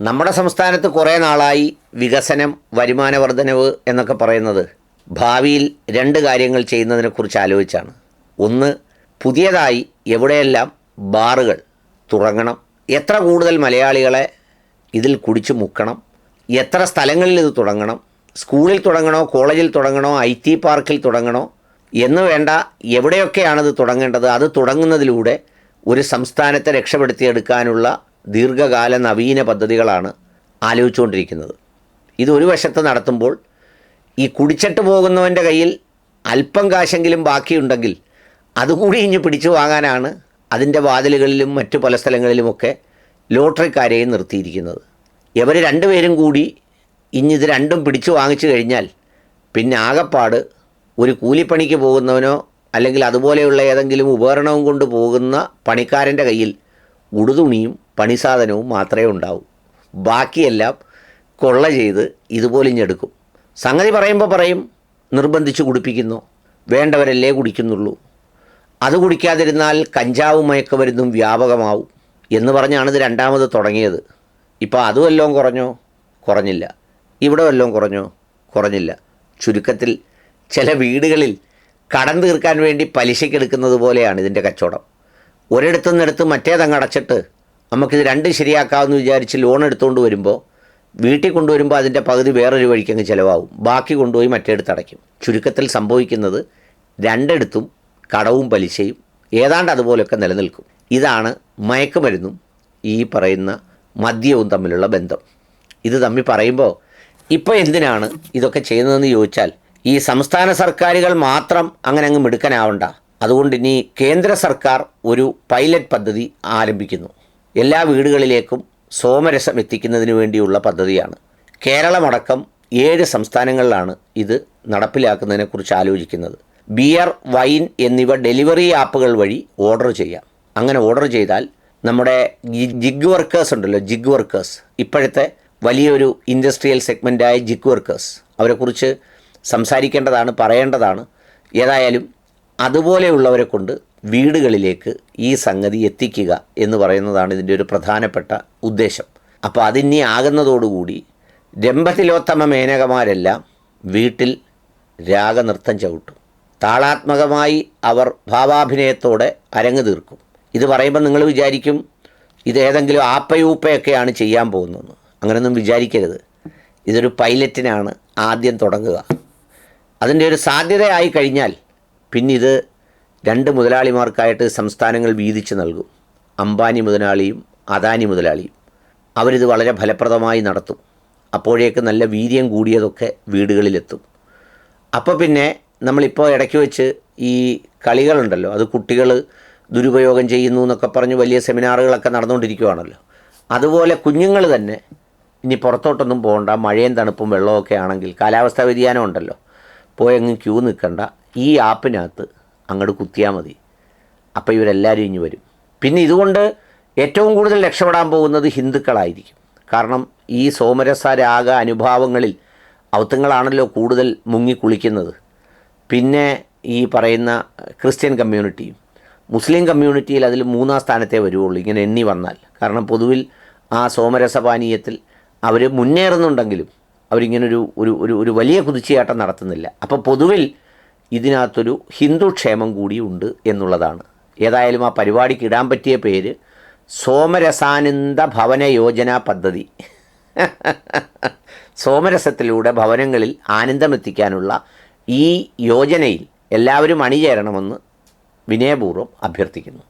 നമ്മുടെ സംസ്ഥാനത്ത് കുറേ നാളായി വികസനം വരുമാന വർധനവ് എന്നൊക്കെ പറയുന്നത് ഭാവിയിൽ രണ്ട് കാര്യങ്ങൾ ചെയ്യുന്നതിനെക്കുറിച്ച് ആലോചിച്ചാണ്. ഒന്ന് പുതിയതായി എവിടെയെല്ലാം ബാറുകൾ തുടങ്ങണം എത്ര കൂടുതൽ മലയാളികളെ ഇതിൽ കുടിച്ചു മുക്കണം എത്ര സ്ഥലങ്ങളിൽ ഇത് തുടങ്ങണം സ്കൂളിൽ തുടങ്ങണോ കോളേജിൽ തുടങ്ങണോ ഐ ടി പാർക്കിൽ തുടങ്ങണോ എന്ന് വേണ്ട എവിടെയൊക്കെയാണിത് തുടങ്ങേണ്ടത് അത് തുടങ്ങുന്നതിലൂടെ ഒരു സംസ്ഥാനത്തെ രക്ഷപ്പെടുത്തിയെടുക്കാനുള്ള ദീർഘകാല നവീന പദ്ധതികളാണ് ആലോചിച്ചുകൊണ്ടിരിക്കുന്നത്. ഇത് ഒരു വശത്ത് നടത്തുമ്പോൾ ഈ കുടിച്ചിട്ട് പോകുന്നവന്റെ കയ്യിൽ അല്പം കാശെങ്കിലും ബാക്കിയുണ്ടെങ്കിൽ അതുകൂടി ഇഞ്ഞ് പിടിച്ചു വാങ്ങാനാണ് അതിന്റെ വാതിലുകളിലും മറ്റു പല സ്ഥലങ്ങളിലുമൊക്കെ ലോട്ടറിക്കാരെയും നിർത്തിയിരിക്കുന്നത്. ഇവർ രണ്ടുപേരും കൂടി ഇഞ്ഞിത് രണ്ടും പിടിച്ചു വാങ്ങിച്ചു കഴിഞ്ഞാൽ പിന്നെ ആകപ്പാട് ഒരു കൂലിപ്പണിക്ക് പോകുന്നവനോ അല്ലെങ്കിൽ അതുപോലെയുള്ള ഏതെങ്കിലും ഉപകരണവും കൊണ്ട് പോകുന്ന പണിക്കാരന്റെ കയ്യിൽ ഉടുതുണിയും പണിസാധനവും മാത്രമേ ഉണ്ടാവൂ. ബാക്കിയെല്ലാം കൊള്ള ചെയ്ത് ഇതുപോലെ ഇഞ്ഞെടുക്കും സംഗതി പറയുമ്പോൾ പറയും നിർബന്ധിച്ച് കുടിപ്പിക്കുന്നു വേണ്ടവരല്ലേ കുടിക്കുന്നുള്ളൂ. അത് കുടിക്കാതിരുന്നാൽ കഞ്ചാവും മയക്കുമരുന്നും വ്യാപകമാവും എന്ന് പറഞ്ഞാണ് ഇത് രണ്ടാമത് തുടങ്ങിയത്. ഇപ്പോൾ അതും എല്ലാം കുറഞ്ഞോ? കുറഞ്ഞില്ല. ഇവിടെ വല്ലതും കുറഞ്ഞോ? കുറഞ്ഞില്ല. ചുരുക്കത്തിൽ ചില വീടുകളിൽ കടം തീർക്കാൻ വേണ്ടി പലിശയ്ക്കെടുക്കുന്നത് പോലെയാണ് ഇതിന്റെ കച്ചവടം. ഒരിടത്തുനിന്നെടുത്ത് മറ്റേതങ്ങ് അടച്ചിട്ട് നമുക്കിത് രണ്ട് ശരിയാക്കാമെന്ന് വിചാരിച്ച് ലോൺ എടുത്തുകൊണ്ട് വരുമ്പോൾ വീട്ടിൽ കൊണ്ടുവരുമ്പോൾ അതിന്റെ പകുതി വേറൊരു വഴിക്കങ്ങ് ചിലവാകും. ബാക്കി കൊണ്ടുപോയി മറ്റേടത്ത് അടയ്ക്കും. ചുരുക്കത്തിൽ സംഭവിക്കുന്നത് രണ്ടിടത്തും കടവും പലിശയും ഏതാണ്ട് അതുപോലെയൊക്കെ നിലനിൽക്കും. ഇതാണ് മയക്കുമരുന്നും ഈ പറയുന്ന മദ്യവും തമ്മിലുള്ള ബന്ധം. ഇത് തമ്മിൽ പറയുമ്പോൾ ഇപ്പോൾ എന്തിനാണ് ഇതൊക്കെ ചെയ്യുന്നതെന്ന് ചോദിച്ചാൽ ഈ സംസ്ഥാന സർക്കാരുകൾ മാത്രം അങ്ങനെ അങ്ങ് മിടുക്കനാവണ്ട. അതുകൊണ്ട് ഇനി കേന്ദ്ര സർക്കാർ ഒരു പൈലറ്റ് പദ്ധതി ആരംഭിക്കുന്നു. എല്ലാ വീടുകളിലേക്കും സോമരസം എത്തിക്കുന്നതിന് വേണ്ടിയുള്ള പദ്ധതിയാണ്. കേരളമടക്കം ഏഴ് സംസ്ഥാനങ്ങളിലാണ് ഇത് നടപ്പിലാക്കുന്നതിനെക്കുറിച്ച് ആലോചിക്കുന്നത്. ബിയർ വൈൻ എന്നിവ ഡെലിവറി ആപ്പുകൾ വഴി ഓർഡർ ചെയ്യാം. അങ്ങനെ ഓർഡർ ചെയ്താൽ നമ്മുടെ ജിഗ് വർക്കേഴ്സ് ഉണ്ടല്ലോ ജിഗ് വർക്കേഴ്സ്. ഇപ്പോഴത്തെ വലിയൊരു ഇൻഡസ്ട്രിയൽ സെഗ്മെന്റായ ജിഗ് വർക്കേഴ്സ്. അവരെക്കുറിച്ച് സംസാരിക്കേണ്ടതാണ് പറയേണ്ടതാണ്. ഏതായാലും അതുപോലെയുള്ളവരെ കൊണ്ട് വീടുകളിലേക്ക് ഈ സംഗതി എത്തിക്കുക എന്ന് പറയുന്നതാണ് ഇതിന്റെ ഒരു പ്രധാനപ്പെട്ട ഉദ്ദേശം. അപ്പോൾ അതിനി ആകുന്നതോടുകൂടി രംഭത്തിലോത്തമ മേനകമാരെല്ലാം വീട്ടിൽ രാഗനൃത്തം ചവിട്ടും. താളാത്മകമായി അവർ ഭാവാഭിനയത്തോടെ അരങ്ങ് തീർക്കും. ഇത് പറയുമ്പോൾ നിങ്ങൾ വിചാരിക്കും ഇത് ഏതെങ്കിലും ആപ്പയൂപ്പയൊക്കെയാണ് ചെയ്യാൻ പോകുന്നത് അങ്ങനെയൊന്നും വിചാരിക്കരുത്. ഇതൊരു പൈലറ്റിനാണ് ആദ്യം തുടങ്ങുക. അതിന്റെ ഒരു സാധ്യതയായി കഴിഞ്ഞാൽ പിന്നെ ഇത് രണ്ട് മുതലാളിമാർക്കായിട്ട് സംസ്ഥാനങ്ങൾ വീതിച്ച് നൽകും. അംബാനി മുതലാളിയും അദാനി മുതലാളിയും. അവരിത് വളരെ ഫലപ്രദമായി നടത്തും. അപ്പോഴേക്ക് നല്ല വീര്യം കൂടിയതൊക്കെ വീടുകളിലെത്തും. അപ്പോൾ പിന്നെ നമ്മളിപ്പോൾ ഇടയ്ക്ക് വെച്ച് ഈ കളികളുണ്ടല്ലോ അത് കുട്ടികൾ ദുരുപയോഗം ചെയ്യുന്നു എന്നൊക്കെ പറഞ്ഞ് വലിയ സെമിനാറുകളൊക്കെ നടന്നുകൊണ്ടിരിക്കുകയാണല്ലോ അതുപോലെ കുഞ്ഞുങ്ങൾ തന്നെ ഇനി പുറത്തോട്ടൊന്നും പോകണ്ട മഴയും തണുപ്പും വെള്ളമൊക്കെ ആണെങ്കിൽ കാലാവസ്ഥാ വ്യതിയാനം ഉണ്ടല്ലോ. പോയങ്ങ് ക്യൂ നിൽക്കണ്ട. ഈ ആപ്പിനകത്ത് അങ്ങോട്ട് കുത്തിയാൽ മതി. അപ്പോൾ ഇവരെല്ലാവരും ഇഞ്ഞു വരും. പിന്നെ ഇതുകൊണ്ട് ഏറ്റവും കൂടുതൽ രക്ഷപ്പെടാൻ പോകുന്നത് ഹിന്ദുക്കളായിരിക്കും. കാരണം ഈ സോമരസ രാഗ അനുഭാവങ്ങളിൽ ഔത്തങ്ങളാണല്ലോ കൂടുതൽ മുങ്ങി കുളിക്കുന്നത്. പിന്നെ ഈ പറയുന്ന ക്രിസ്ത്യൻ കമ്മ്യൂണിറ്റിയും. മുസ്ലിം കമ്മ്യൂണിറ്റിയിൽ അതിൽ മൂന്നാം സ്ഥാനത്തേ വരുവുള്ളൂ ഇങ്ങനെ എണ്ണി വന്നാൽ. കാരണം പൊതുവിൽ ആ സോമരസപാനീയത്തിൽ അവർ മുന്നേറുന്നുണ്ടെങ്കിലും അവരിങ്ങനൊരു ഒരു ഒരു ഒരു വലിയ കുതിച്ചുചാട്ടം നടത്തുന്നില്ല. അപ്പോൾ പൊതുവിൽ ഇതിനകത്തൊരു ഹിന്ദു ക്ഷേമം കൂടി ഉണ്ട് എന്നുള്ളതാണ്. ഏതായാലും ആ പരിപാടിക്ക് ഇടാൻ പറ്റിയ പേര് സോമരസാനന്ദ ഭവന യോജന പദ്ധതി. സോമരസത്തിലൂടെ ഭവനങ്ങളിൽ ആനന്ദമെത്തിക്കാനുള്ള ഈ യോജനയിൽ എല്ലാവരും അണിചേരണമെന്ന് വിനയപൂർവം അഭ്യർത്ഥിക്കുന്നു.